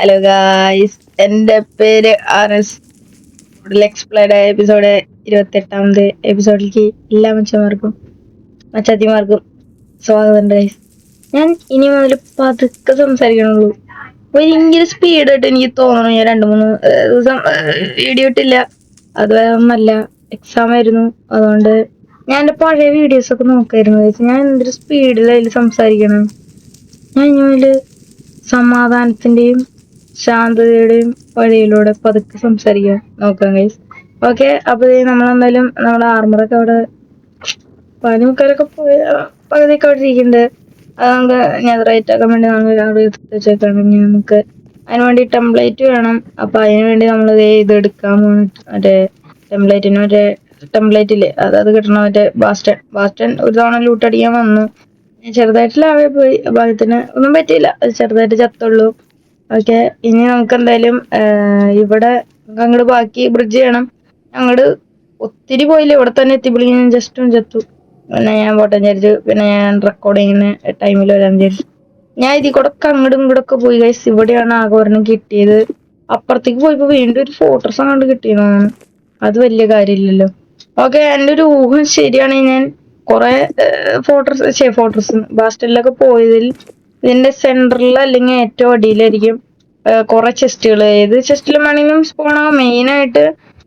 Hello guys എന്റെ പേര് R S ആയ എപ്പിസോഡ് ഇരുപത്തി എട്ടാമത് എപ്പിസോഡിലേക്ക് എല്ലാ മച്ചന്മാർക്കും മച്ചാത്തിമാർക്കും സ്വാഗതം ഗൈസ് ഞാൻ ഇനി മുതൽ പതുക്കെ സംസാരിക്കണുള്ളൂ. ഭയങ്കര സ്പീഡായിട്ട് എനിക്ക് തോന്നണം. ഞാൻ രണ്ട് മൂന്ന് ദിവസം വീഡിയോ ഇട്ടില്ല. അത് എക്സാം ആയിരുന്നു. അതുകൊണ്ട് ഞാൻ എന്റെ പഴയ വീഡിയോസ് ഒക്കെ നോക്കായിരുന്നു guys. ഞാൻ എന്തൊരു സ്പീഡിൽ സംസാരിക്കണം. ഞാൻ ഇനി മുതൽ സമാധാനത്തിന്റെയും ശാന്തതയുടെയും വഴിയിലൂടെ പതുക്കെ സംസാരിക്കാൻ നോക്കാം ഗൈസ് ഓക്കെ അപ്പൊ നമ്മൾ എന്തായാലും നമ്മുടെ ആർമറൊക്കെ അവിടെ പനി മുക്കാലൊക്കെ പോയി പകുതിയൊക്കെ അവിടെ ഇരിക്കുന്നുണ്ട്. അത് നമുക്ക് ആക്കാൻ വേണ്ടി നമ്മൾ രാവിലെ വെച്ചേക്കാണ്. ഇനി നമുക്ക് അതിന് വേണ്ടി ടെംപ്ലേറ്റ് വേണം. അപ്പൊ അതിന് വേണ്ടി നമ്മൾ ഇത് എടുക്കാൻ പോണിട്ട് മറ്റേ ടെംപ്ലേറ്റിന് മറ്റേ ടെംപ്ലേറ്റ് ഇല്ലേ? അത് അത് കിട്ടണം മറ്റേ ബാസ്റ്റൺ ബാസ്റ്റൺ ഒരു തവണ ലൂട്ടടിക്കാൻ വന്നു. ചെറുതായിട്ട് ലാവേ പോയി. ഭാഗത്തിന് ഒന്നും പറ്റിയില്ല. ചെറുതായിട്ട് ചത്തുള്ളൂ. ഓക്കെ ഇനി നമുക്ക് എന്തായാലും ഇവിടെ അങ്ങോട്ട് ബാക്കി ബ്രിഡ്ജ് ചെയ്യണം. അങ്ങോട്ട് ഒത്തിരി പോയില്ല ഇവിടെ തന്നെ എത്തിയപ്പോഴേക്കും ഞാൻ ജസ്റ്റ് ഒന്ന് ചത്തു. പിന്നെ ഞാൻ പോട്ടെ വിചാരിച്ചു പിന്നെ ഞാൻ റെക്കോർഡിങ്ങിന് ടൈമിൽ വരാൻ വിചാരിച്ചു. ഞാൻ ഇതിൽ കൂടെ ഒക്കെ അങ്ങോട്ടും ഇങ്ങോട്ടൊക്കെ പോയി കഴിച്ച് ഇവിടെയാണ് ആകെ ഒരെണ്ണം കിട്ടിയത്. അപ്പുറത്തേക്ക് പോയപ്പോ വീണ്ടും ഒരു ഫോട്ടോസ് അങ്ങോട്ട് കിട്ടിയതാണ് അത് വലിയ കാര്യമില്ലല്ലോ. ഓക്കെ എന്റെ ഒരു ഊഹം ശരിയാണെങ്കിൽ ഞാൻ കുറെ ഫോട്ടോസ് ഷേ ഫോട്ടോസ് ബാസ്റ്റലിലൊക്കെ പോയതിൽ ഇതിന്റെ സെന്ററിൽ അല്ലെങ്കിൽ ഏറ്റവും അടിയിലായിരിക്കും കുറെ ചെസ്റ്റുകൾ ഏത് ചെസ്റ്റിലും വേണമെങ്കിലും ആവാം. മെയിൻ ആയിട്ട്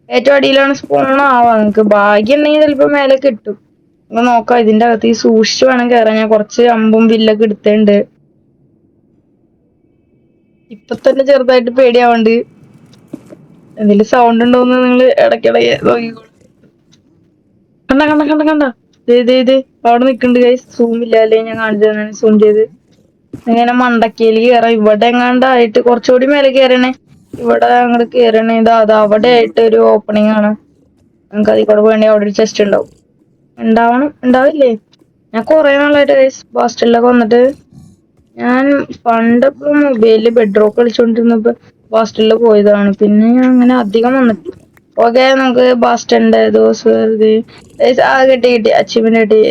ഏറ്റവും അടിയിലാണ് സ്പൂൺ ആവാം നിങ്ങൾക്ക് ഭാഗ്യം ഉണ്ടെങ്കിൽ ചിലപ്പോൾ മേലെ കിട്ടും. അപ്പൊ നോക്കാം ഇതിന്റെ അകത്ത് ഈ സൂക്ഷിച്ച് വേണം കയറാൻ ഞാൻ കുറച്ച് അമ്പും വില്ലൊക്കെ എടുത്തിട്ടുണ്ട്. ഇപ്പൊ തന്നെ ചെറുതായിട്ട് പേടിയാവണ്ട്. എന്തെങ്കിലും സൗണ്ട് ഉണ്ടോന്ന് നിങ്ങൾ ഇടയ്ക്കിടയ്ക്ക് നോക്കിക്കോളൂ. കണ്ട കണ്ട കണ്ട കണ്ട. ദേ ദേ ദേ. അവിടെ നിൽക്കുന്നുണ്ട് ഗൈസ് സൂം ഇല്ല ഞാൻ കാണിച്ചു തന്നെ സൂം ചെയ്ത്. ഇങ്ങനെ മണ്ടക്കയിലേക്ക് കയറാം ഇവിടെ എങ്ങാണ്ടായിട്ട് കുറച്ചുകൂടി മേലെ കയറണേ ഇവിടെ അങ്ങോട്ട് കയറണേ ഇതാ അത് അവിടെ ആയിട്ട് ഒരു ഓപ്പണിംഗ് ആണ്. നമുക്ക് അതിൽ കൂടെ വേണ്ടി അവിടെ ഒരു ചെസ്റ്റ് ഉണ്ടാവും. ഉണ്ടാവണം. ഉണ്ടാവില്ലേ? ഞാൻ കുറെ നാളായിട്ട് ഹോസ്റ്റലിലൊക്കെ വന്നിട്ട് ഞാൻ പണ്ടപ്പോ മൊബൈലിൽ ബെഡ്റോക്ക് കളിച്ചോണ്ടിരുന്നപ്പോ ഹോസ്റ്റലിൽ പോയതാണ്. പിന്നെ ഞാൻ അങ്ങനെ അധികം വന്നിട്ടില്ല. ഓക്കെ നമുക്ക് ബാസ്റ്റന്റെ ദിവസം ആ കിട്ടി കിട്ടി. അച്ചീവ്മെന്റ് കിട്ടി.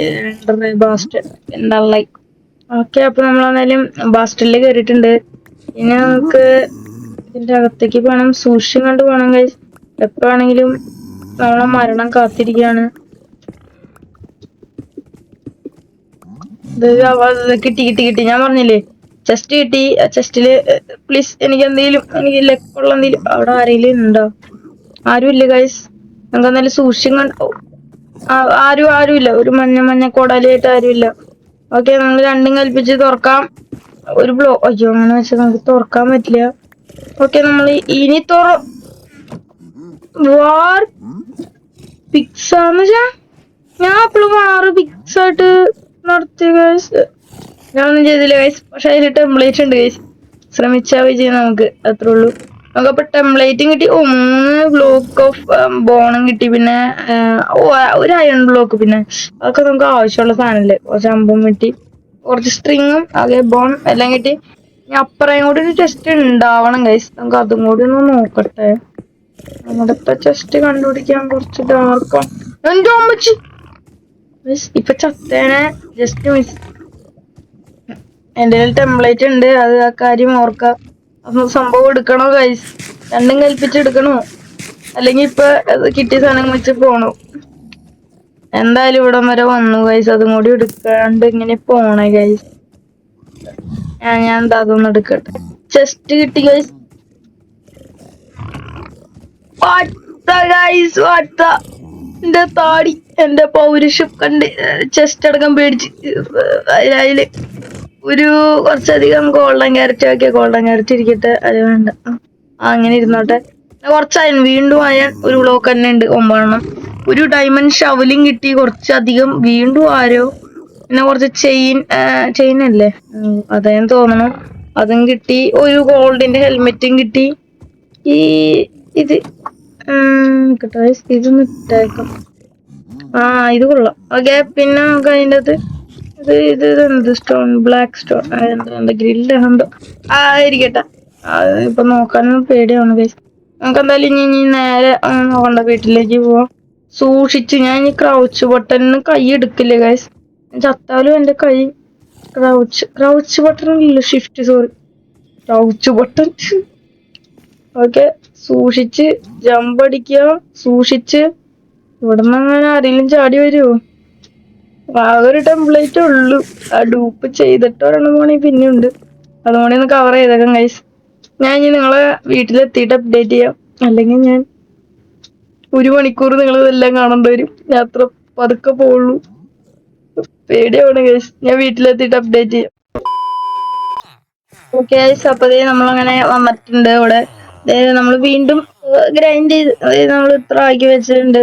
ബാസ്റ്റൻ എന്താ ലൈക്ക് ഓക്കെ അപ്പൊ എന്തായാലും ബാസ്റ്റലിൽ കയറിയിട്ടുണ്ട് ഇനി നമുക്ക് ഇതിന്റെ അകത്തേക്ക് പോകണം സൂക്ഷിച്ചും കണ്ട് പോകണം ഗൈസ് എപ്പോഴാണെങ്കിലും നമ്മളെ മരണം കാത്തിരിക്കുകയാണ്. കിട്ടി കിട്ടി കിട്ടി. ഞാൻ പറഞ്ഞില്ലേ? ചെസ്റ്റ് കിട്ടി. ചെസ്റ്റിൽ പ്ലീസ് എനിക്ക് എന്തെങ്കിലും എനിക്ക് ലെക്കുള്ള എന്തെങ്കിലും അവിടെ ആരെങ്കിലും ഉണ്ടോ? ആരും ഇല്ല ഗൈസ് നമുക്ക് എന്നാലും സൂക്ഷിച്ചും കണ്ട് ആരും ആരും ഇല്ല. ഒരു മഞ്ഞ മഞ്ഞ കോടാലിയായിട്ട് ആരും ഇല്ല. ഓക്കെ നമ്മൾ രണ്ടും കൽപ്പിച്ച് തുറക്കാം. ഒരു ബ്ലോ അയ്യോ അങ്ങനെ വെച്ചാൽ നമുക്ക് തുറക്കാൻ പറ്റില്ല. ഓക്കെ നമ്മൾ ഇനി തുറ വാർ പിക്സാന്ന് വെച്ചാ ഞാൻ അപ്പോഴും വാറ് പിക്സ് ആയിട്ട് നടത്തി ഞാനൊന്നും ചെയ്തില്ല ഗൈസ് പക്ഷെ അതിൽ ടെംപ്ലേറ്റ് ഉണ്ട് ഗൈസ് ശ്രമിച്ചാ വിജയം നമുക്ക് അത്രേ ഉള്ളൂ. നമുക്കപ്പൊ ടെംപ്ലേറ്റും കിട്ടി. ഓ മൂന്ന് ബ്ലോക്ക് ഓഫ് ബോണും കിട്ടി. പിന്നെ ഓ ഒരു അയൺ ബ്ലോക്ക് പിന്നെ. അതൊക്കെ നമുക്ക് ആവശ്യമുള്ള സാധനല്ലേ കുറച്ച് അമ്പും കിട്ടി കുറച്ച് സ്ട്രിങ്ങും അതെ ബോൺ എല്ലാം കിട്ടി. ഇനി അപ്പുറം കൂടി ഒരു ചെസ്റ്റ് ഉണ്ടാവണം ഗൈസ് നമുക്ക് അതും കൂടി ഒന്ന് നോക്കട്ടെ. നമ്മുടെ ചെസ്റ്റ് കണ്ടുപിടിക്കാൻ കുറച്ച് ഡാർക്കാണ് എന്റെ അമ്മച്ചി! ഇപ്പൊ ചത്തേനെ. ജസ്റ്റ് മിസ് എന്റെ ടെംപ്ലേറ്റ് ഉണ്ട്. അത് ആ കാര്യം ഓർക്ക. സംഭവം എടുക്കണോ ഗൈസ് രണ്ടും കൽപ്പിച്ചെടുക്കണോ? അല്ലെങ്കിൽ ഇപ്പൊ കിട്ടിയ സാധനം വെച്ച് പോണു? എന്തായാലും ഇവിടം വരെ വന്നു ഗൈസ് അതും കൂടി എടുക്കാണ്ട് ഇങ്ങനെ പോണേ ഗൈസ് ഞാൻ ഞാൻ എന്താ അതൊന്നും എടുക്കട്ടെ. ചെസ്റ്റ് കിട്ടി ഗൈസ് ഗൈസ് വാട്ട എന്റെ താടി എന്റെ പൗരുഷം കണ്ട് ചെസ്റ്റ് അടക്കം പേടിച്ച് അതിൽ ഒരു കുറച്ചധികം ഗോൾഡൻ ക്യാരറ്റ് ആക്കിയ ഗോൾഡൻ ക്യാരറ്റ് ഇരിക്കട്ടെ അത് വേണ്ട. അങ്ങനെ ഇരുന്നോട്ടെ. കുറച്ചായി വീണ്ടും അയൺ ഒരു ബ്ലോക്ക് തന്നെ ഉണ്ട് ഒമ്പതെണ്ണം. ഒരു ഡയമണ്ട് ഷവലിങ് കിട്ടി കുറച്ചധികം വീണ്ടും ആരോ. പിന്നെ കുറച്ച് ചെയിൻ ചെയിൻ അല്ലേ? അതേ തോന്നണം. അതും കിട്ടി ഒരു ഗോൾഡിന്റെ ഹെൽമെറ്റും കിട്ടി. ഈ ഇത് കേട്ടോ ഇതൊന്ന് ഇട്ടേക്കാം. ആ ഇത് കൊള്ളാം. ഓക്കെ പിന്നെ നമുക്ക് അതിന്റെ അത് ഇത് ഇത് ഇതെന്ത് സ്റ്റോൺ ബ്ലാക്ക് സ്റ്റോൺ എന്താ ഗ്രില്ല് എന്തോ ആ ഇരിക്കട്ടെ. അത് ഇപ്പൊ നോക്കാനും പേടിയാണ് ഗൈസ് നമുക്ക് എന്തായാലും ഇനി ഇനി നേരെ നോക്കണ്ട. വീട്ടിലേക്ക് പോവാം. സൂക്ഷിച്ച് ഞാൻ ഇനി ക്രൗച്ച് ബട്ടണിന് കൈ എടുക്കില്ല ഗൈസ് ചത്താലും എന്റെ കൈ ക്രൗച്ച് ക്രൗച്ച് ബട്ടൺ ഇല്ല shift sorry crouch button okay സൂക്ഷിച്ച് ജമ്പ് അടിക്കുക. സൂക്ഷിച്ച്. ഇവിടുന്ന് അങ്ങനെ ആരെങ്കിലും ചാടി വരുമോ ആകെ ഒരു ടെംപ്ലേറ്റ് ഉള്ളു. ആ ഡൂപ്പ് ചെയ്തിട്ട് ഒരെണ്ണം പോണെങ്കിൽ പിന്നെ ഉണ്ട് അതുകൊണ്ട് ഒന്ന് കവർ ചെയ്തേക്കാം ഗൈസ് ഞാൻ ഇനി നിങ്ങളെ വീട്ടിലെത്തിയിട്ട് അപ്ഡേറ്റ് ചെയ്യാം. അല്ലെങ്കിൽ ഞാൻ ഒരു മണിക്കൂർ നിങ്ങൾ ഇതെല്ലാം കാണേണ്ടി വരും. അത്ര പതുക്കെ പോവുള്ളൂ. പേടിയാണ് ഗൈസ് ഞാൻ വീട്ടിലെത്തിയിട്ട് അപ്ഡേറ്റ് ചെയ്യാം. ഓക്കെ ഗൈസ് അപ്പൊ ദേ നമ്മളങ്ങനെ വന്നിട്ടുണ്ട് ഇവിടെ. നമ്മൾ വീണ്ടും ഗ്രൈൻഡ് ചെയ്ത് അതായത് നമ്മൾ ഇത്ര ആക്കി വെച്ചിട്ടുണ്ട്.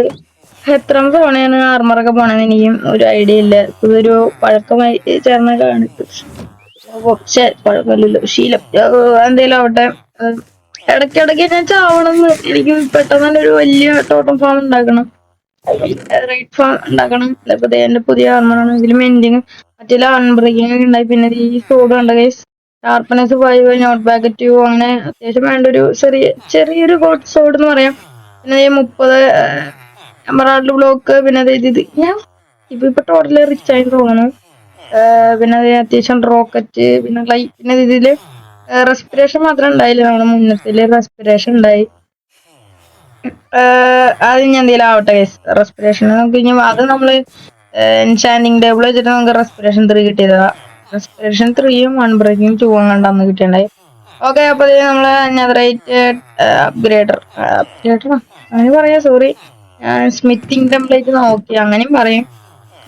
എത്ര തവണയാണ് ആർമറൊക്കെ പോണെന്ന് എനിക്കും ഒരു ഐഡിയ ഇല്ല. ഇതൊരു പഴക്കമായി ചേർന്ന കാണിക്കും പക്ഷേ ശീലം. എന്തേലും ആവട്ടെ. ഇടയ്ക്കിടയ്ക്ക് ഞാൻ ചാവണമെന്ന് എനിക്ക് പെട്ടെന്ന് തന്നെ ഒരു വലിയ ടോട്ടം ഫാം ഉണ്ടാക്കണം. റൈറ്റ് ഫാം ഉണ്ടാക്കണം. ഇപ്പൊ എന്റെ പുതിയ ആർമറാണ് ഇതിൽ മെൻഡിങ് മറ്റേ അൺബ്രേക്കിംഗ് ഒക്കെ ഉണ്ടായി. പിന്നെ ഈ സോഡ് കണ്ട കേസ് sharpness five knockback two അങ്ങനെ അത്യാവശ്യം വേണ്ട ഒരു ചെറിയ ചെറിയൊരു സോഡ് എന്ന് പറയാം. പിന്നെ മുപ്പത് എമറാൾഡ് ബ്ലോക്ക് പിന്നെ അതായത് ഇത് ഞാൻ ഇപ്പൊ ഇപ്പൊ ടോട്ടൽ റിച്ച് ആയി തോന്നുന്നു പിന്നെ അത് അത്യാവശ്യം റോക്കറ്റ് പിന്നെ ലൈറ്റ് പിന്നെ ഇതിൽ റെസ്പിറേഷൻ മാത്രം ഉണ്ടായില്ല നമ്മുടെ മുന്നത്തിൽ. റെസ്പിറേഷൻ ഉണ്ടായി. അത് ഇനി എന്തെങ്കിലും ആവട്ടെ റെസ്പിറേഷൻ നമുക്ക് ഇനി അത് നമ്മൾ എൻചാൻഡിങ് ടേബിൾ വെച്ചിട്ട് നമുക്ക് റെസ്പിറേഷൻ ത്രീ കിട്ടിയതാ. റെസ്പിറേഷൻ ത്രീയും വൺ ബ്രേക്കിംഗ് ടൂ കണ്ട അന്ന് കിട്ടിയിട്ടുണ്ടായി. ഓക്കെ അപ്പൊ നമ്മൾ നെതറൈറ്റ് അപ്ഗ്രേഡർ അപ്ഗ്രേഡർ അങ്ങനെ പറയാ സോറി സ്മിത്തിങ് ടെംപ്ലേറ്റ് നോക്കി അങ്ങനെയും പറയും.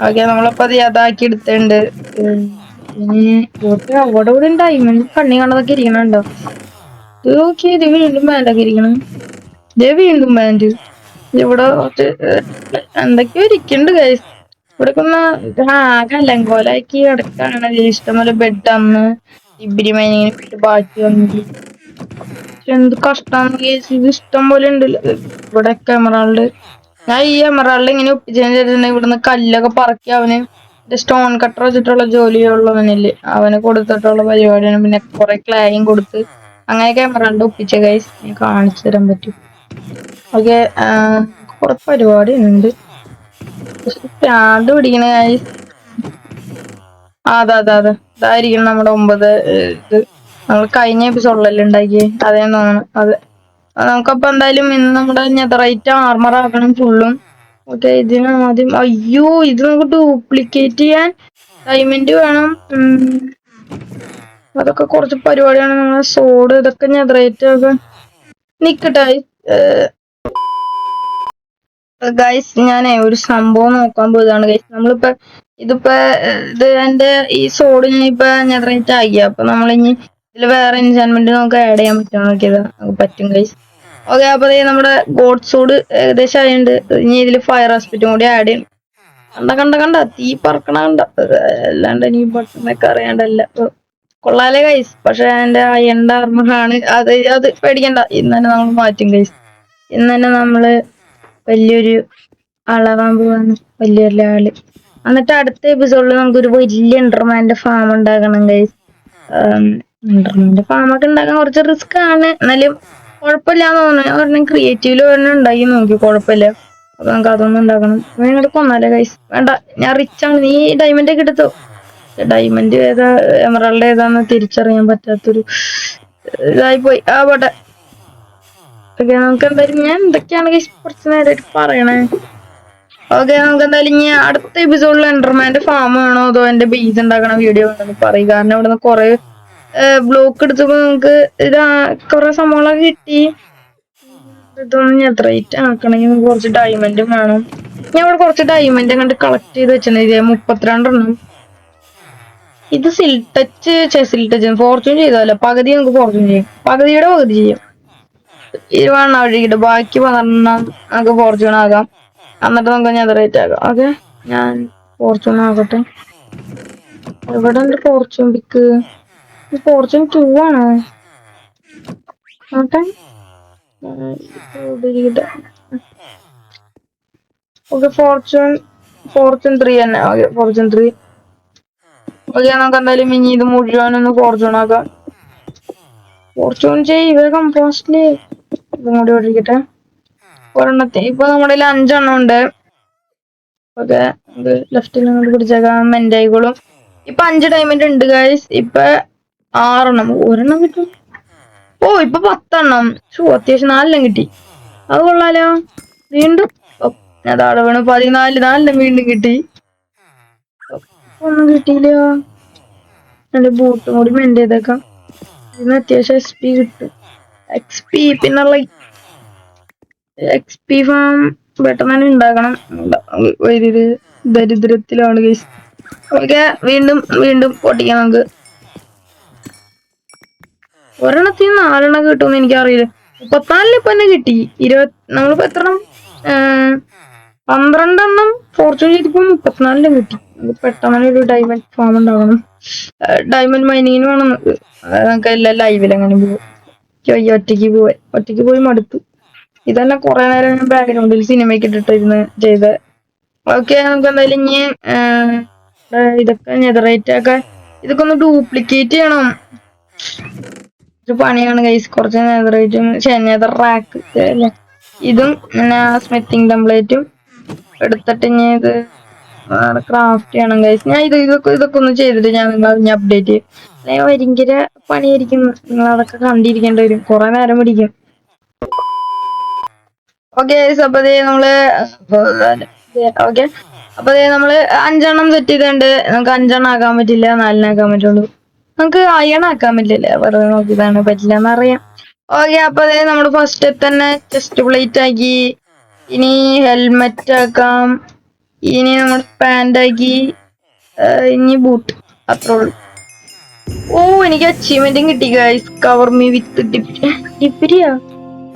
ഓക്കെ നമ്മളപ്പോ അത്. ഇനി ഇവിടെ അവിടെ കൂടെ ഉണ്ടായി പണ്ണി കണ്ടതൊക്കെ ഇരിക്കണുണ്ടോ? ഓക്കെ ഇത് വീണ്ടും ബാൻഡൊക്കെ ഇരിക്കണം. ഇത് വീണ്ടും ബാൻഡ് ഇവിടെ എന്തൊക്കെയോ ഇരിക്കുന്നുണ്ട് ഗൈസ് ഇവിടെ ഒന്ന് ആകെ ലങ്കോലാക്കി കിടക്കാണ് ഇഷ്ടംപോലെ ബെഡ് അന്ന് ഇബിരി മൈനിങ്ങനെ ബാക്കി വന്നിട്ട് എന്ത് കഷ്ടാണ് കേസ് ഇത് ഇഷ്ടം പോലെ ഉണ്ട്. ഇവിടെ എമറാൾഡ് ഞാൻ ഈ എമറാൾഡ് ഇങ്ങനെ ഒപ്പിച്ചിട്ടുണ്ടെങ്കിൽ ഇവിടുന്ന് കല്ലൊക്കെ പറക്കി അവന് സ്റ്റോൺ കട്ടർ വെച്ചിട്ടുള്ള ജോലിയുള്ളവനില്ലേ അവന് കൊടുത്തിട്ടുള്ള പരിപാടിയാണ്. പിന്നെ കുറെ ക്ലായും കൊടുത്ത് അങ്ങനെയൊക്കെ എമറാൾഡ് ഒപ്പിച്ച കൈസ് ഞാൻ കാണിച്ചു തരാൻ പറ്റും. ഓക്കെ കുറെ പരിപാടി ഉണ്ട്. പ്രാന്ത് പിടിക്കണ കൈസ് അതെ അതെ അതെ. ഇതായിരിക്കും നമ്മുടെ ഒമ്പത് ഇത്. നമ്മൾ കഴിഞ്ഞ എപ്പിസോഡിലല്ലേ ഉണ്ടാക്കി അതേ തോന്നുന്നു. അതെ നമുക്കപ്പോ എന്തായാലും ഇന്ന് നമ്മുടെ നെതറൈറ്റ് ആർമർ ആക്കണം ഫുള്ളും ഓക്കെ ഇതിന് ആദ്യം അയ്യോ ഇത് നമുക്ക് ഡ്യൂപ്ലിക്കേറ്റ് ചെയ്യാൻ ഡയമണ്ട് വേണം. അതൊക്കെ കുറച്ച് പരിപാടിയാണ്. നമ്മളെ സോഡ് ഇതൊക്കെ നെതറൈറ്റ് ഒക്കെ നിക്കട്ടെ. ഗൈസ് ഞാനേ ഒരു സംഭവം നോക്കാൻ പോയതാണ്. ഗൈസ് നമ്മളിപ്പോ ഇതിപ്പോ ഇത് എന്റെ ഈ സോഡ് ഞാൻ ഇപ്പൊ നെതറൈറ്റ് ആക്കി. അപ്പൊ നമ്മളിനി ഇതിൽ വേറെ എൻചാൻമെന്റ് നമുക്ക് ആഡ് ചെയ്യാൻ പറ്റുമോ നോക്കിയത് നമുക്ക് പറ്റും ഗൈസ് ഓക്കെ അപ്പൊ നമ്മുടെ ഗോഡ് സോഡ് ഏകദേശം ആയതുകൊണ്ട് ഇനി ഇതിൽ ഫയർ ഹോസ്പിറ്റും കൂടി ആഡ് ചെയ്യണം കണ്ട കണ്ട കണ്ട തീ പറക്കണ കണ്ട. അല്ലാണ്ട് ഇനി പെട്ടെന്നൊക്കെ അറിയാണ്ടല്ല. കൊള്ളാലേ ഗൈസ് പക്ഷെ എന്റെ അയണ്ട ആർമറാണ് അത് അത് പേടിക്കണ്ട. ഇന്ന് തന്നെ നമ്മൾ മാറ്റും ഗൈസ് ഇന്ന് തന്നെ നമ്മൾ വലിയൊരു അളവാൻ പോവാണ്. വലിയൊരു ആൾ. എന്നിട്ട് അടുത്ത എപ്പിസോഡിൽ നമുക്കൊരു വലിയ ഇന്റർമാന്റെ ഫാം ഉണ്ടാക്കണം ഗൈസ് ഇന്റർമാന്റെ ഫാം ഒക്കെ ഉണ്ടാക്കാൻ കുറച്ച് റിസ്ക് ആണ്. എന്നാലും കുഴപ്പമില്ല എന്ന് തോന്നുന്നു ഒരെണ്ണം ക്രിയേറ്റീവിൽ ഒരെണ്ണം ഉണ്ടാക്കി നോക്കി കുഴപ്പമില്ല. അപ്പൊ നമുക്ക് അതൊന്നും ഉണ്ടാക്കണം. നിങ്ങളുടെ കൊന്നാലേ കൈസ് വേണ്ട ഞാൻ റിച്ച് ആണ്. നീ ഡയമണ്ട് ഒക്കെ എടുത്തോ? ഡയമണ്ട് ഏതാ എമറാൾഡ് ഏതാന്ന് തിരിച്ചറിയാൻ പറ്റാത്തൊരു ഇതായി പോയി. ആ പോട്ടെ. ഓക്കെ നമുക്ക് എന്തായാലും ഞാൻ എന്തൊക്കെയാണ് കൈസ് കുറച്ച് നേരമായിട്ട് പറയണേ? ഓക്കെ നമുക്ക് എന്തായാലും ഇനി അടുത്ത എപ്പിസോഡിൽ എൻഡർമാന്റെ ഫാം വേണോ അതോ എന്റെ ബീസ് ഉണ്ടാക്കണ വീഡിയോ വേണമെന്ന് പറയും. കാരണം ഇവിടുന്ന് കുറെ ബ്ലോക്ക് എടുത്തപ്പോ നമുക്ക് ഇതാ കുറെ സംഭവങ്ങളൊക്കെ കിട്ടി. ഇതൊന്നും ഞാൻ റേറ്റ് ആക്കണമെങ്കിൽ കുറച്ച് ഡയമണ്ടും വേണം. ഞാൻ ഇവിടെ കുറച്ച് ഡയമണ്ട് അങ്ങോട്ട് കളക്ട് ചെയ്ത് വെച്ചിട്ടുണ്ട്. മുപ്പത്തിരണ്ടെണ്ണം ഇത് സിൽടച്ച് ടച്ച് ഫോർച്യൂൺ ചെയ്തല്ല പകുതി നമുക്ക് ഫോർച്യൂൺ ചെയ്യും. പകുതിയുടെ പകുതി ചെയ്യും. ഇരുപതെണ്ണം ഒഴുകിട്ട് ബാക്കി പന്ത്രണ്ടെണ്ണം നമുക്ക് ഫോർച്യൂൺ ആകാം. എന്നിട്ട് നമുക്ക് ഞാൻ റേറ്റ് ആകാം ഓക്കെ ഞാൻ ഫോർച്യൂൺ ആകട്ടെ. എവിടെ ഉണ്ട് ഫോർച്യൂൺ പിക്ക് ഫോർച്യൂൺ ക്യൂ ആണ്. ഓക്കെ ഫോർച്യൂൺ ഫോർച്യൂൺ ത്രീ തന്നെ. ഓക്കെ ഫോർച്യൂൺ ത്രീ ഓക്കെ നമുക്ക് എന്തായാലും ഇനി ഇത് മുഴുവനൊന്ന് ഫോർച്യൂൺ ആക്കാം ഫോർച്യൂൺ ചെയ്യ് വേഗം പോസ്റ്റ്ലി ഇതും കൂടി ഒഴിക്കട്ടെ ഒരെണ്ണത്തെ ഇപ്പൊ നമ്മുടെ അഞ്ചെണ്ണം ഉണ്ട്. ഓക്കെ ലെഫ്റ്റിൽ അങ്ങോട്ട് പിടിച്ചേക്കാം. മെന്റായിക്കോളും ഇപ്പൊ അഞ്ച് ഡയമണ്ട് ഉണ്ട് ഗൈസ് ഇപ്പൊ ആറെണ്ണം. ഒരെണ്ണം കിട്ടി. ഓ ഇപ്പൊ പത്തെണ്ണം. ഷൂ അത്യാവശ്യം നാലെണ്ണം കിട്ടി. അത് കൊള്ളാലോ. വീണ്ടും. താഴെ വീണു പതിനാല് നാലെണ്ണം വീണ്ടും കിട്ടി. ഒന്നും കിട്ടിയില്ല. എന്റെ ബൂട്ടും കൂടി മെന്റ് ചെയ്തേക്കാം. ഇന്ന് അത്യാവശ്യം എക്സ് പി കിട്ടും. എക്സ് പി പിന്നെ എക്സ് പി ഫാം പെട്ടെന്ന് ഉണ്ടാക്കണം. ഒരു ദരിദ്രത്തിലാണ് കേസ് ഓക്കെ വീണ്ടും വീണ്ടും പൊട്ടിക്കാം നമുക്ക്. ഒരെണ്ണത്തിന് നാലെണ്ണം കിട്ടുമെന്ന് എനിക്കറിയില്ല. മുപ്പത്തിനാലിന് ഇപ്പൊ തന്നെ കിട്ടി. ഇരുപത് നമ്മളിപ്പോ എത്ര പന്ത്രണ്ടെണ്ണം ഫോർച്യൂൺ ചെയ്തപ്പോ മുപ്പത്തിനാലിനും കിട്ടി. പെട്ടെന്ന് ഒരു ഡയമണ്ട് ഫാം ഉണ്ടാവണം. ഡയമണ്ട് മൈനിങ്ങിന് വേണം. നമുക്ക്. എല്ലാ ലൈവിൽ അങ്ങനെ പോകും ഒറ്റയ്ക്ക് പോവാൻ. ഒറ്റയ്ക്ക് പോയി മടുത്തു. ഇതന്നെ കുറെ നേരം ഞാൻ ബാക്ക്ഗ്രൗണ്ടിൽ സിനിമയ്ക്ക് ഇട്ടിട്ടിരുന്ന് ചെയ്ത്. ഓക്കെ നമുക്ക് എന്തായാലും ഇനി ഇതൊക്കെ നെതറേറ്റ് ഒക്കെ ഇതൊക്കെ ഒന്ന് ഡ്യൂപ്ലിക്കേറ്റ് ചെയ്യണം. ഒരു പണിയാണ് കൈസ് കുറച്ച് നെതറേറ്റും നെതർ റാക്ക് ഇതും പിന്നെ സ്മിത്തിങ് ടെംപ്ലേറ്റും എടുത്തിട്ട് ഇനി ഇത് ക്രാഫ്റ്റ് ചെയ്യണം കൈസ് ഞാൻ ഇത് ഇതൊക്കെ ഇതൊക്കെ ഒന്ന് ചെയ്തിട്ട് ഞാൻ നിങ്ങൾ അപ്ഡേറ്റ് ചെയ്യും. അല്ലെങ്കിൽ ഭയങ്കര പണിയായിരിക്കും നിങ്ങൾ അതൊക്കെ കണ്ടിരിക്കേണ്ടി വരും. കുറെ നേരം പിടിക്കും. ഓക്കെ അപ്പൊ നമ്മൾ ഓക്കെ അപ്പൊ നമ്മൾ അഞ്ചെണ്ണം സെറ്റ് ചെയ്തിട്ടുണ്ട്. നമുക്ക് അഞ്ചെണ്ണം ആക്കാൻ പറ്റില്ല നാലിനാക്കാൻ പറ്റുള്ളൂ. നമുക്ക് അയൺ ആക്കാൻ പറ്റില്ല വെറുതെ നോക്കിയതാണ് പറ്റില്ല എന്നറിയാം ഓക്കെ അപ്പൊ ദേ നമ്മൾ ഫസ്റ്റ് തന്നെ ചെസ്റ്റ് പ്ലേറ്റ് ആക്കി. ഇനി ഹെൽമെറ്റ് ആക്കാം. ഇനി നമ്മൾ പാന്റ് ആക്കി. ഇനി ബൂട്ട് അത്രേ ഉള്ളൂ. ഓ എനിക്ക് അച്ചീവ്മെന്റും കിട്ടി ഗൈസ് കവർ മീ വിത്ത് ഡിഗ്രിയാ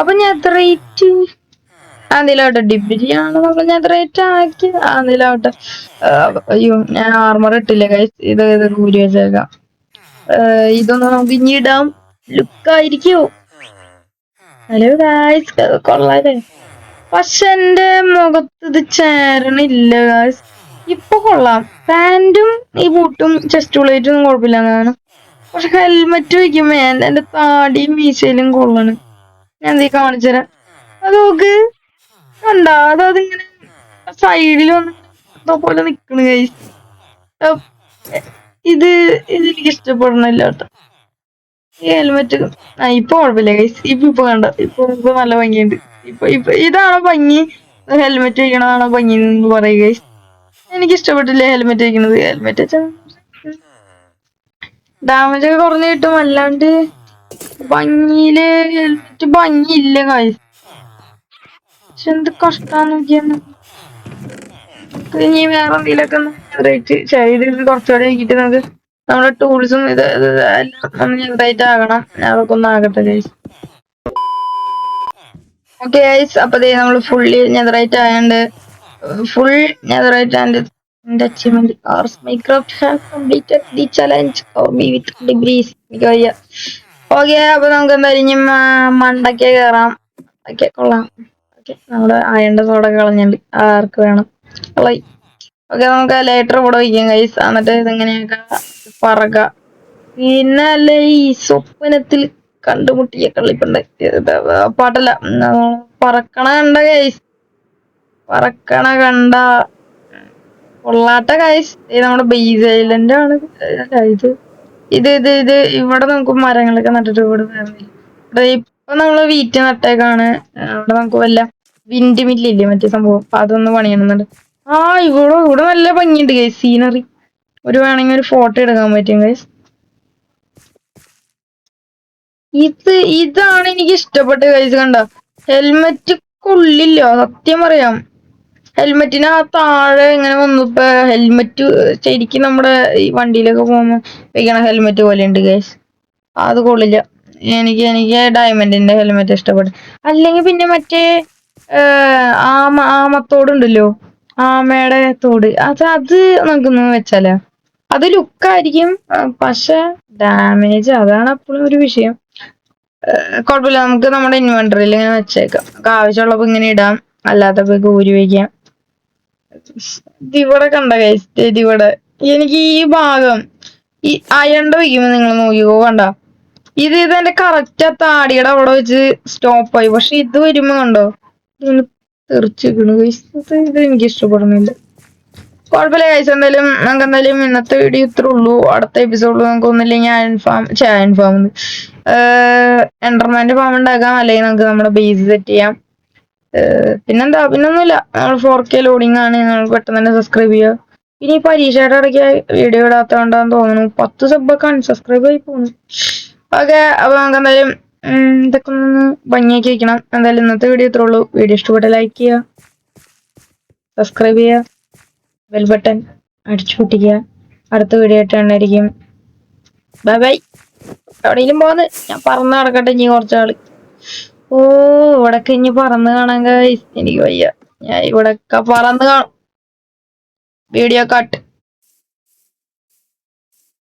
അപ്പൊ ഞാൻ എത്ര റേറ്റ് അതിലാവട്ടെ ഡിഗ്രി അപ്പൊ ഞാൻ എത്ര റേറ്റ് ആക്കി? അതിലാവട്ടെ അയ്യോ ഞാൻ ആർമർ ഇട്ടില്ല ഗൈസ് ഇത് ഇത് കൂരി വെച്ചേക്കാം? ഇതൊന്ന് നമുക്ക് ഇനി ഇടാം. ലുക്കായിരിക്കോ. ഹലോ ഗായ്സ് കൊള്ളാല്ലേ പക്ഷെ എന്റെ മുഖത്ത് ഇത് ചേരണില്ല ഗായ്സ് ഇപ്പൊ കൊള്ളാം. പാന്റും ഈ ബൂട്ടും ചെസ്റ്റ് പ്ലേറ്റും ഒന്നും കുഴപ്പമില്ല എന്നാണ്. പക്ഷെ ഹെൽമെറ്റ് വയ്ക്കുമ്പോ എന്റെ എന്റെ താടിയും മീശയിലും കൊള്ളണ്. ഞാൻ എന്തീ കാണിച്ചുതരാം അത് നോക്ക്. കണ്ടാ അത് അതിങ്ങനെ സൈഡിൽ വന്ന് പോലെ നിക്കണ് ഗൈസ് ഇത് ഇതെനിക്ക് ഇഷ്ടപ്പെടണില്ല ഈ ഹെൽമെറ്റ് ആ ഇപ്പൊ കുഴപ്പമില്ല ഗൈസ് ഇപ്പൊ ഇപ്പൊ കണ്ട? ഇപ്പൊ ഇപ്പൊ നല്ല ഭംഗിയുണ്ട്. ഇപ്പൊ ഇപ്പൊ ഇതാണോ ഭംഗി? ഹെൽമെറ്റ് വയ്ക്കണതാണോ ഭംഗി എന്ന് പറയുക ഗൈസ് എനിക്ക് ഇഷ്ടപ്പെട്ടില്ല ഹെൽമെറ്റ് വയ്ക്കണത് ഹെൽമെറ്റ് വെച്ചാ ഡാമേജ് ഒക്കെ കുറഞ്ഞു കിട്ടും. അല്ലാണ്ട് ഭംഗിയിൽ ഹെൽമെറ്റ് ഭംഗിയില്ല ഗൈസ് പക്ഷെ എന്ത് കഷ്ടാന്ന് നമുക്ക് ഇനി വേറെ എന്തെങ്കിലുമൊക്കെ കുറച്ചുകൂടെ ആക്കിയിട്ട് നമുക്ക്. നമ്മുടെ ടൂൾസും ഇത് എല്ലാം ഒന്ന് ആകണം. അതൊക്കെ ഒന്ന് ആകട്ടെ ഗൈസ് ഓക്കെ ഗൈസ് അപ്പൊ നമ്മൾ fully netherite ആയണ്ട് full netherite and with degrees എനിക്ക് വയ്യ. ഓക്കെ അപ്പൊ നമുക്ക് എന്തായാലും ഇനി മണ്ടയ്ക്ക് കയറാം ഓക്കെ കൊള്ളാം. ഓക്കെ നമ്മുടെ അയണ്ട തോടൊക്കെ കളഞ്ഞിട്ടുണ്ട് ആർക്ക് വേണം? ഓക്കെ നമുക്ക് ലേറ്റർ കൂടെ വയ്ക്കാം കൈസ് എന്നിട്ട് ഇതെങ്ങനെയൊക്കെ പറക. പിന്നെ അല്ലേ ഈ സ്വപ്നത്തിൽ കണ്ടുമുട്ടിയ കള്ളിപ്പുണ്ട് പാട്ടല്ല പറക്കണ കണ്ട കൈസ് പറക്കണ കണ്ട. കൊള്ളാട്ട കൈസ് ഇത് നമ്മുടെ ബേസ് ഐലൻഡ് ആണ്. ഇത് ഇത് ഇത് ഇത് ഇവിടെ നമുക്ക് മരങ്ങളൊക്കെ നട്ടിട്ട് ഇവിടെ ഇവിടെ ഇപ്പൊ നമ്മൾ വീറ്റ് നട്ടേക്കാണ്. അവിടെ നമുക്ക് വല്ല വിൻഡ് മില്ലില്ലേ മറ്റേ സംഭവം? അപ്പൊ അതൊന്ന് പണിയണമെന്നുണ്ട്. ആ ഇവിടെ ഇവിടെ നല്ല ഭംഗിയുണ്ട് ഗൈസ് സീനറി ഒരു വേണമെങ്കിൽ ഒരു ഫോട്ടോ എടുക്കാൻ പറ്റും ഗൈസ് ഇത് ഇതാണ് എനിക്ക് ഇഷ്ടപ്പെട്ട ഗൈസ് കണ്ട. ഹെൽമെറ്റ് കൊള്ളില്ല സത്യം പറയാം. ഹെൽമെറ്റിന് ആ താഴെ ഇങ്ങനെ വന്നപ്പോ ഹെൽമെറ്റ് ശരിക്കും നമ്മുടെ ഈ വണ്ടിയിലൊക്കെ പോകുമ്പോ വെക്കണ ഹെൽമെറ്റ് പോലെ ഉണ്ട് ഗൈസ് അത് കൊള്ളില്ല. എനിക്ക് എനിക്ക് ഡയമണ്ടിന്റെ ഹെൽമെറ്റ് ഇഷ്ടപ്പെട്ടു. അല്ലെങ്കിൽ പിന്നെ മറ്റേ ആമ ആമത്തോടുണ്ടല്ലോ. ആമയുടെ തോട്. അത് അത് നമുക്കൊന്ന് വെച്ചാലോ? അത് ലുക്കായിരിക്കും. പക്ഷെ ഡാമേജ് അതാണ് അപ്പോഴും ഒരു വിഷയം. കുഴപ്പമില്ല. നമുക്ക് നമ്മുടെ ഇൻവെന്ററിൽ ഇങ്ങനെ വെച്ചേക്കാം. നമുക്ക് ആവശ്യമുള്ളപ്പോ ഇങ്ങനെ ഇടാം. അല്ലാത്തപ്പോ ഊരി വയ്ക്കാം ഇവിടെ കണ്ട കൈസ് ഇവിടെ എനിക്ക് ഈ ഭാഗം ഈ അയണ്ട വയ്ക്കുമ്പോ നിങ്ങൾ നോക്കിയോ കണ്ട? ഇത് ഇത് എന്റെ കറക്റ്റ് ആ താടിയുടെ അവിടെ വെച്ച് സ്റ്റോപ്പായി പക്ഷെ ഇത് വരുമ്പോ കണ്ടോ? തെറിച്ചിരിക്കണു ഇത് ഇത് എനിക്ക് ഇഷ്ടപ്പെടുന്നില്ല. കുഴപ്പമില്ല ഗൈസ് എന്തായാലും നമുക്ക് എന്തായാലും ഇന്നത്തെ വീഡിയോ ഇത്രേ ഉള്ളൂ. അടുത്ത എപ്പിസോഡിൽ നമുക്ക് ഒന്നില്ലെങ്കിൽ അയൺ ഫാം അയൺ ഫാം എന്റർമാന്റെ ഫാം ഉണ്ടാക്കാം. അല്ലെങ്കിൽ നമുക്ക് നമ്മുടെ ബേസ് സെറ്റ് ചെയ്യാം. പിന്നെന്താ? പിന്നൊന്നുമില്ല. നമ്മൾ ഫോർ കെ ലോഡിംഗ് ആണ്. നിങ്ങൾ പെട്ടെന്ന് തന്നെ സബ്സ്ക്രൈബ് ചെയ്യുക. ഇനി പരീക്ഷയുടെ ഇടയ്ക്ക് വീഡിയോ ഇടാത്തതുകൊണ്ടാന്ന് തോന്നുന്നു. പത്ത് സബ്ബൊക്കെ അൺസബ്സ്ക്രൈബ് ആയി പോകുന്നു ഓക്കെ അപ്പോൾ നമുക്ക് എന്തായാലും ഇതൊക്കെ ഒന്ന് ഭംഗിയാക്കി വയ്ക്കണം എന്തായാലും ഇന്നത്തെ വീഡിയോ ഇത്രേ ഉള്ളൂ. വീഡിയോ ഇഷ്ടപ്പെട്ട ലൈക്ക് ചെയ്യുക സബ്സ്ക്രൈബ് ചെയ്യുക ബെൽ ബട്ടൺ അടിച്ചു പൊട്ടിക്കുക. അടുത്ത വീഡിയോ ആയിട്ട് കണ്ടായിരിക്കും ബൈ ബൈ എവിടെയെങ്കിലും പോകുന്നത് ഞാൻ പറന്ന് നടക്കട്ടെ ഇനി കുറച്ചാൾ. ഓ ഇവിടൊക്കെ ഇനി പറന്ന് കാണാൻ. എനിക്ക് വയ്യ. ഞാൻ ഇവിടൊക്കെ പറന്ന് കാണും. Video cut